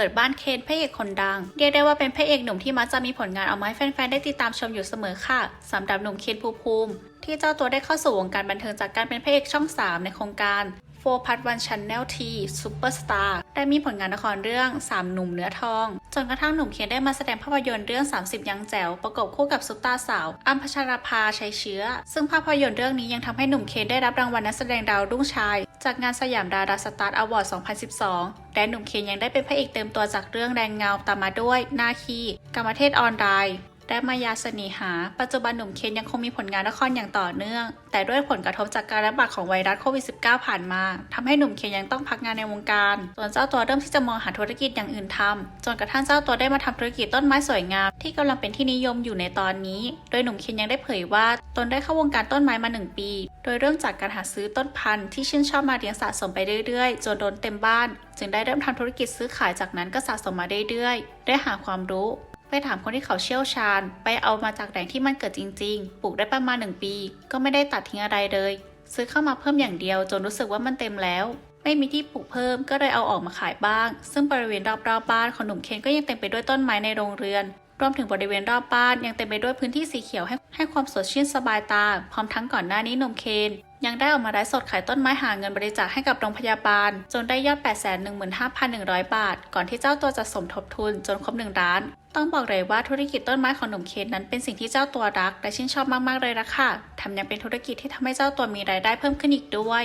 ปิดบ้านเคนพระเอกคนดัง เรียกได้ว่าเป็นพระเอกหนุ่มที่มักจะมีผลงานออกมาให้แฟนๆ ได้ติดตามชมอยู่เสมอค่ะสำหรับหนุ่มเคนภูภูมิ ที่เจ้าตัวได้เข้าสู่วงการบันเทิงจากการเป็นพระเอกช่อง 3 ในโครงการ โฟพัทวันชันแนลทีซูเปอร์สตาร์ได้มีผลงานละครเรื่อง 3 หนุ่มเนื้อทอง จนกระทั่งหนุ่มเคนได้มาแสดงภาพยนตร์เรื่อง 30 ยังแจ๋ว ประกบคู่กับซุปตาสาว อัมพชราภาชัยเชื้อ ซึ่งภาพยนตร์เรื่องนี้ยังทำให้หนุ่มเคนได้รับรางวัลนักแสดงดาวรุ่งชาย จากงานสยามดาราสตาร์อวอร์ด 2012 และหนุ่มเคนยังได้เป็นพระเอกเต็มตัวจากเรื่องแรงเงาตามมาด้วยหน้าคีกรรมเทศออนไลน์ และมายาเสนีหา ปัจจุบันหนุ่มเคนยังคงมีผลงานละครอย่างต่อเนื่อง แต่ด้วยผลกระทบจากการระบาดของไวรัสโควิด -19 ผ่านมาทำให้หนุ่มเคนยังต้องพักงานในวงการส่วนเจ้าตัวเริ่มที่จะมองหาธุรกิจอย่างอื่นทำจนกระทั่งเจ้าตัวได้มาทำธุรกิจต้นไม้สวยงาม ที่กำลังเป็นที่นิยมอยู่ในตอนนี้ โดยหนุ่มเคนยังได้เผยว่าตนได้เข้าวงการต้นไม้มาหนึ่งปี โดยเริ่มจากการหาซื้อต้นพันธุ์ที่ชื่นชอบมาเลี้ยงสะสมไปเรื่อยๆ จนโดนเต็มบ้าน จึงได้เริ่มทำธุรกิจซื้อขายจากนั้นก็สะสมมาเรื่อยๆได้หาความรู้ ไปถามคนที่เขาเชี่ยวชาญ ไปเอามาจากแหล่งที่มันเกิดจริง ๆ ปลูกได้ประมาณ 1 ปี ก็ไม่ได้ตัดทิ้งอะไรเลย ซื้อเข้ามาเพิ่มอย่างเดียวจนรู้สึกว่ามันเต็มแล้ว ไม่มีที่ปลูกเพิ่มก็เลยเอาออกมาขายบ้าง ซึ่งบริเวณรอบๆบบ้านของหนุ่มเคนก็ยังเต็มไปด้วยต้นไม้ในโรงเรือน รวมถึงบริเวณรอบบ้านยังเต็มไปด้วยพื้นที่สีเขียวให้ให้ความสดชื่นสบายตา พร้อมทั้งก่อนหน้านี้หนุ่มเคน ยังได้ออกมาไลฟ์สดขายต้นไม้หาเงินบริจาคให้กับโรงพยาบาล จนได้ยอด 815,100 บาท ก่อนที่เจ้าตัวจะสมทบทุนจนครบ1ล้าน ต้องบอกเลยว่าธุรกิจต้นไม้ของหนุ่มเคนนั้นเป็นสิ่งที่เจ้าตัวรัก และชื่นชอบมากๆเลยละค่ะทำยังเป็นธุรกิจที่ทำให้เจ้าตัวมีรายได้เพิ่มขึ้นอีกด้วย